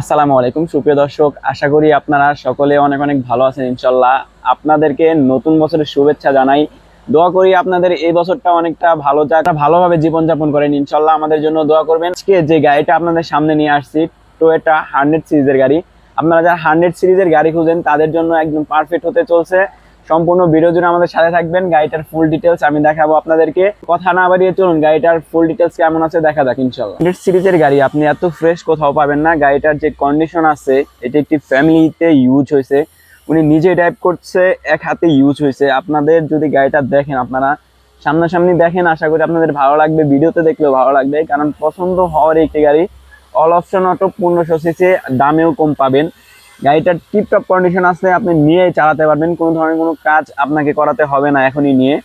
আসসালামু আলাইকুম। সুপ্রিয় দর্শক, আশা করি আপনারা সকলে অনেক অনেক ভালো আছেন, ইনশাল্লাহ। আপনাদেরকে নতুন বছরের শুভেচ্ছা জানাই। দোয়া করি আপনাদের এই বছরটা অনেকটা ভালো যাক ভালোভাবে জীবনযাপন করেন, ইনশাল্লাহ আমাদের জন্য দোয়া করবেন। আজকে যে গাড়িটা আপনাদের সামনে নিয়ে আসছি টোয়েটা হান্ড্রেড সিরিজের গাড়ি। আপনারা যারা হান্ড্রেড সিরিজের গাড়ি খুঁজেন, তাদের জন্য একদম পারফেক্ট হতে চলছে। সম্পূর্ণ ভিডিও জুড়ে আমাদের সাথে থাকবেন। গাড়িটার ফুল ডিটেলস আমি দেখাবো আপনাদেরকে। কথা না বাড়িয়ে চলুন, গাড়িটার ফুল ডিটেলস কেমন আছে দেখা যাক ইনশাল্লাহ হান্ড্রেড সিরিজের গাড়ি, আপনি এত ফ্রেশ কোথাও পাবেন না। গাড়িটার যে কন্ডিশন আছে, এটি একটি ফ্যামিলিতে ইউজ হয়েছে। উনি নিজে ড্রাইভ করছে, এক হাতে ইউজ হয়েছে। আপনাদের যদি গাড়িটা দেখেন, আপনারা সামনাসামনি দেখেন, আশা করি আপনাদের ভালো লাগবে। ভিডিওতে দেখলেও ভালো লাগবে। কারণ পছন্দ হওয়ার একটি গাড়ি অল অপশন অটো পনেরোশো সিসি দামেও কম পাবেন। গাড়িটার টিপটপ কন্ডিশন আছে, আপনি নিয়ে চালাতে পারবেন, কোনো ধরনের কোনো কাজ আপনাকে করাতে হবে না এখনই নিয়ে।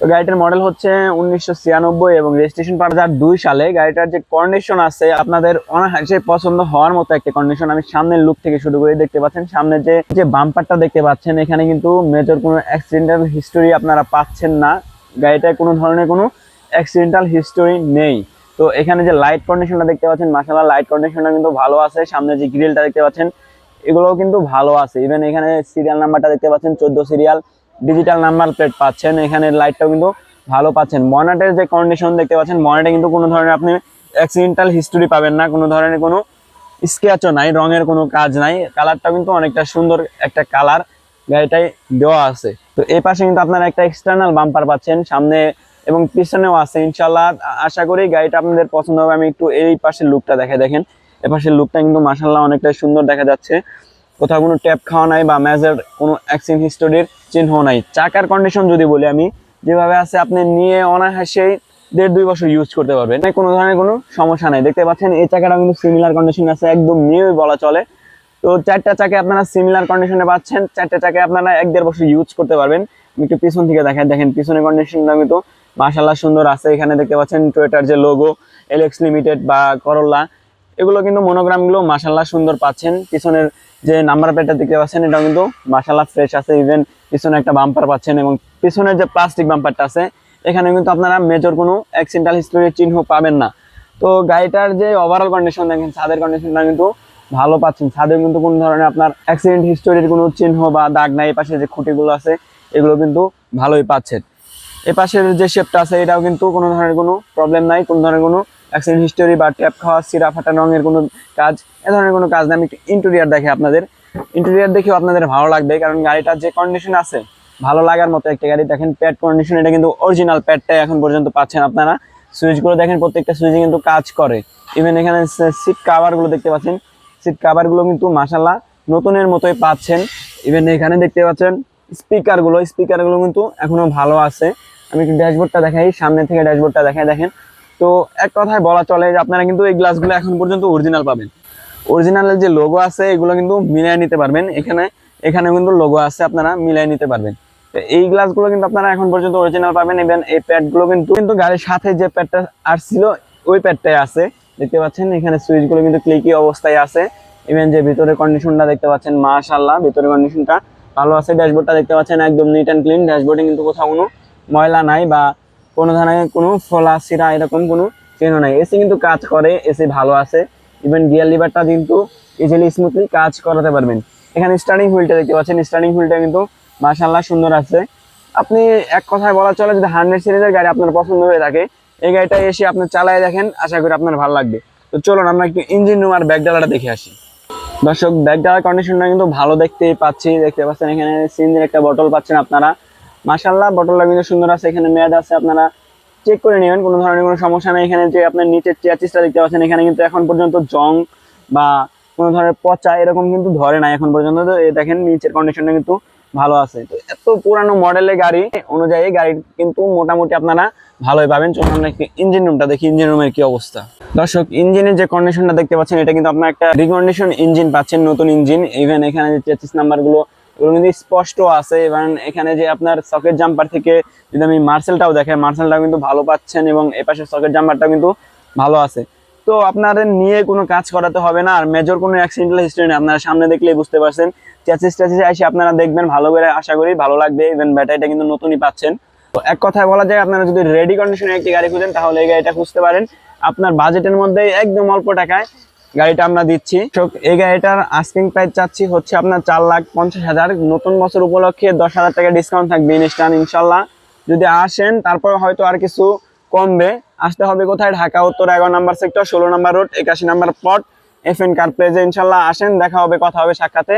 তো গাড়িটার মডেল হচ্ছে উনিশশো ছিয়ানব্বই এবং রেজিস্ট্রেশন পার হাজার দুই সালে গাড়িটার যে কন্ডিশন আছে, আপনাদের অনায়াসে পছন্দ হওয়ার মতো একটা কন্ডিশন আমি সামনের লুক থেকে শুরু করে দেখতে পাচ্ছেন সামনে যে যে বাম্পারটা দেখতে পাচ্ছেন, এখানে কিন্তু মেজর কোনো অ্যাক্সিডেন্টাল হিস্টোরি আপনারা পাচ্ছেন না। গাড়িটায় কোনো ধরনের কোনো অ্যাক্সিডেন্টাল হিস্টোরি নেই। তো এখানে যে লাইট কন্ডিশনটা দেখতে পাচ্ছেন মাসাল্লাহ লাইট কন্ডিশনটা কিন্তু ভালো আছে। সামনে যে গ্রিলটা দেখতে পাচ্ছেন এগুলোও কিন্তু ভালো আছে। ইভেন এখানে সিরিয়াল নাম্বারটা দেখতে পাচ্ছেন, চোদ্দ সিরিয়াল ডিজিটাল নাম্বার প্লেট পাচ্ছেন। এখানে লাইটটাও কিন্তু ভালো পাচ্ছেন। মনাটের যে কন্ডিশন দেখতে পাচ্ছেন মনাটে কিন্তু কোনো ধরনের আপনি অ্যাক্সিডেন্টাল হিস্টোরি পাবেন না। কোনো ধরনের কোনো স্কেচও নাই, রঙের কোনো কাজ নাই। কালারটাও কিন্তু অনেকটা সুন্দর একটা কালার গাড়িটায় দেওয়া আছে। তো এই পাশে কিন্তু আপনারা একটা এক্সটার্নাল বাম্পার পাচ্ছেন, সামনে এবং পিছনেও আছে। ইনশাল্লাহ আশা করি গাড়িটা আপনাদের পছন্দ হবে। আমি একটু এই পাশের লুকটা দেখে দেখেন। এ পাশের লুকটা কিন্তু মাসাল্লাহ অনেকটা সুন্দর দেখা যাচ্ছে। কোথাও কোনো ট্যাপ খাওয়া নাই বা ম্যাজের কোনো অ্যাক্সিডেন্ট হিস্টোরির চিহ্ন নাই। চাকার কন্ডিশন যদি বলি আমি, যেভাবে আছে আপনি নিয়ে অনায়াসেই দেড় দুই বছর ইউজ করতে পারবেন। মানে কোনো ধরনের কোনো সমস্যা নাই। দেখতে পাচ্ছেন, এই চাকাটা কিন্তু সিমিলার কন্ডিশন আছে, একদম নিউই বলা চলে। তো চারটা চাকে আপনারা সিমিলার কন্ডিশনে পাচ্ছেন। চারটা চাকে আপনারা এক দেড় বছর ইউজ করতে পারবেন। একটু পিছন থেকে দেখাই। দেখেন, পিছনের কন্ডিশনটা কিন্তু মাসাল্লাহ সুন্দর আছে। এখানে দেখতে পাচ্ছেন টুয়েটার যে লোগো এলএক্স লিমিটেড বা করল্লা এগুলো কিন্তু মনোগ্রামগুলো মাসাল্লাহ সুন্দর পাচ্ছেন। পিছনের যে নাম্বার প্লেটটা দেখতে পাচ্ছেন, এটাও কিন্তু মাসাল্লাহ ফ্রেশ আছে। ইভেন পিছনে একটা বাম্পার পাচ্ছেন এবং পিছনের যে প্লাস্টিক বাম্পারটা আছে এখানে কিন্তু আপনারা মেজর কোনো অ্যাক্সিডেন্টাল হিস্টোরির চিহ্ন পাবেন না। তো গাড়িটার যে ওভারঅল কন্ডিশন দেখেন, ছাদের কন্ডিশনটা কিন্তু ভালো পাচ্ছেন। ছাদে কিন্তু কোনো ধরনের আপনার অ্যাক্সিডেন্ট হিস্টোরির কোনো চিহ্ন বা দাগ নাই। পাশে যে খুঁটিগুলো আছে, এগুলো কিন্তু ভালোই পাচ্ছেন। এ পাশের যে শেপটা আছে, এটাও কিন্তু কোনো ধরনের কোনো প্রবলেম নাই। কোনো ধরনের কোনো অ্যাক্সিডেন্ট হিস্টোরি বা ট্যাপ খাওয়া সিরা ফাটা রঙের কোনো কাজ, এ ধরনের কোনো কাজ না। আমি ইন্টেরিয়ার দেখে আপনাদের। ইন্টেরিয়ার দেখেও আপনাদের ভালো লাগবে, কারণ গাড়িটার যে কন্ডিশন আছে, ভালো লাগার মতো একটা গাড়ি। দেখেন প্যাড কন্ডিশন এটা কিন্তু অরিজিনাল প্যাডটাই এখন পর্যন্ত পাচ্ছেন আপনারা। সুইচগুলো দেখেন, প্রত্যেকটা সুইচে কিন্তু কাজ করে। ইভেন এখানে সিট কাভারগুলো দেখতে পাচ্ছেন। সিট কাভারগুলো কিন্তু মাসাল্লাহ নতুনের মতোই পাচ্ছেন। ইভেন এখানে দেখতে পাচ্ছেন স্পিকারগুলো স্পিকারগুলো কিন্তু এখনও ভালো আছে। আমি একটু ড্যাশবোর্ডটা দেখাই, সামনে থেকে ড্যাশবোর্ডটা দেখাই, দেখেন। তো এক কথায় বলা চলে যে আপনারা কিন্তু এই গ্লাসগুলো এখন পর্যন্ত অরিজিনাল পাবেন। অরিজিনালের যে লোগো আছে, এগুলো কিন্তু মিলিয়ে নিতে পারবেন। এখানে এখানে কিন্তু লোগো আছে, আপনারা মিলিয়ে নিতে পারবেন। এই গ্লাসগুলো কিন্তু আপনারা এখন পর্যন্ত অরিজিনাল পাবেন ইভেন এই প্যাডগুলো কিন্তু কিন্তু গাড়ির সাথে যে প্যাডটা আসছিল, ওই প্যাডটাই আছে। দেখতে পাচ্ছেন, এখানে সুইচগুলো কিন্তু ক্লিকি অবস্থায় আছে। ইভেন যে ভিতরে কন্ডিশনটা দেখতে পাচ্ছেন মাশাল্লাহ ভিতরে কন্ডিশনটা ভালো আছে। ড্যাশবোর্ডটা দেখতে পাচ্ছেন, একদম নিট অ্যান্ড ক্লিন ড্যাশবোর্ডে কিন্তু কোথাও কোনো ময়লা নাই বা কোনো ধরনের কোনো ফলা, সিরা এরকম কোনো চিহ্ন নাই। এসি কিন্তু কাজ করে এসি ভালো আছে। ইভেন গিয়ার লিভারটা কিন্তু ইজিলি স্মুথলি কাজ করাতে পারবেন। এখানে স্টার্টিং হুইলটা দেখতে পাচ্ছেন। স্টার্টিং হুইলটা কিন্তু মাশাল্লাহ সুন্দর আছে। আপনি এক কথায় বলা চলে, যদি হান্ড্রেড সিরিজের গাড়ি আপনার পছন্দ হয়ে থাকে, এই গাড়িটা এসে আপনি চালায় দেখেন, আশা করি আপনার ভালো লাগবে। তো চলুন, আমরা একটু ইঞ্জিন রুম আর ব্যাক ডালাটা দেখে আসি। দর্শক ব্যাক ডালার কন্ডিশনটা কিন্তু ভালো দেখতেই পাচ্ছি। দেখতে পাচ্ছেন এখানে সিঞ্জের একটা বটল পাচ্ছেন আপনারা। মাশাল্লাহ বটলটা কিন্তু সুন্দর আছে, এখানে মেয়াদ আছে, আপনারা চেক করে নেবেন, কোনো ধরনের কোনো সমস্যা নেই। এখানে যে আপনার নিচের চেয়াচিসটা দেখতে পাচ্ছেন, এখানে কিন্তু এখন পর্যন্ত জং বা কোনো ধরনের পচা এরকম কিন্তু ধরে না এখন পর্যন্ত। তো দেখেন, নিচের কন্ডিশনটা কিন্তু ভালো আছে। তো এত পুরানো মডেলের গাড়ি অনুযায়ী গাড়ি কিন্তু মোটামুটি আপনারা ভালোই পাবেন। চলুন আমরা একটু ইঞ্জিন রুমটা দেখি ইঞ্জিন রুমের কি অবস্থা। দর্শক ইঞ্জিনের যে কন্ডিশনটা দেখতে পাচ্ছেন, এটা কিন্তু আপনার একটা রিকন্ডিশন ইঞ্জিন পাচ্ছেন, নতুন ইঞ্জিন ইভেন এখানে যে চেচিস নাম্বারগুলো এগুলো কিন্তু স্পষ্ট আছে এবং এখানে যে আপনার সকেট জাম্পার থেকে যদি আমি মার্সেলটাও দেখাই, মার্সেলটাও কিন্তু ভালো পাচ্ছেন এবং এপাশে সকেট জাম্পারটাও কিন্তু ভালো আছে। তো আপনাদের নিয়ে কোনো কাজ করাতে হবে না, আর মেজর কোনো অ্যাক্সিডেন্টাল হিস্ট্রি নেই, আপনারা সামনে দেখলেই বুঝতে পারছেন। চ্যাচিস ট্যাচিস এসে আপনারা দেখবেন, ভালো করে আশা করি ভালো লাগবে ইভেন ব্যাটারিটা কিন্তু নতুনই পাচ্ছেন। তো এক কথায় বলা যায়, আপনারা যদি রেডি কন্ডিশনে একটি গাড়ি খুঁজেন, তাহলে এই গাড়িটা খুঁজতে পারেন। আপনার বাজেটের মধ্যে একদম অল্প টাকায় গাড়িটা আমরা দিচ্ছি। এই গাড়িটার আস্কিং প্রাইস চাচ্ছি হচ্ছে আপনার চার লাখ পঞ্চাশ হাজার। নতুন বছর উপলক্ষে দশ হাজার টাকা ডিসকাউন্ট থাকবে ইনস্টান ইনশাল্লাহ। যদি আসেন, তারপর হয়তো আর কিছু কমবে। আসতে হবে কোথায়? ঢাকা, উত্তর, এগারো নাম্বার সেক্টর ষোলো নাম্বার রোড একাশি number plot F N car প্লেজে ইনশাল্লাহ। আসেন, দেখা হবে, কথা হবে, সাক্ষাতে।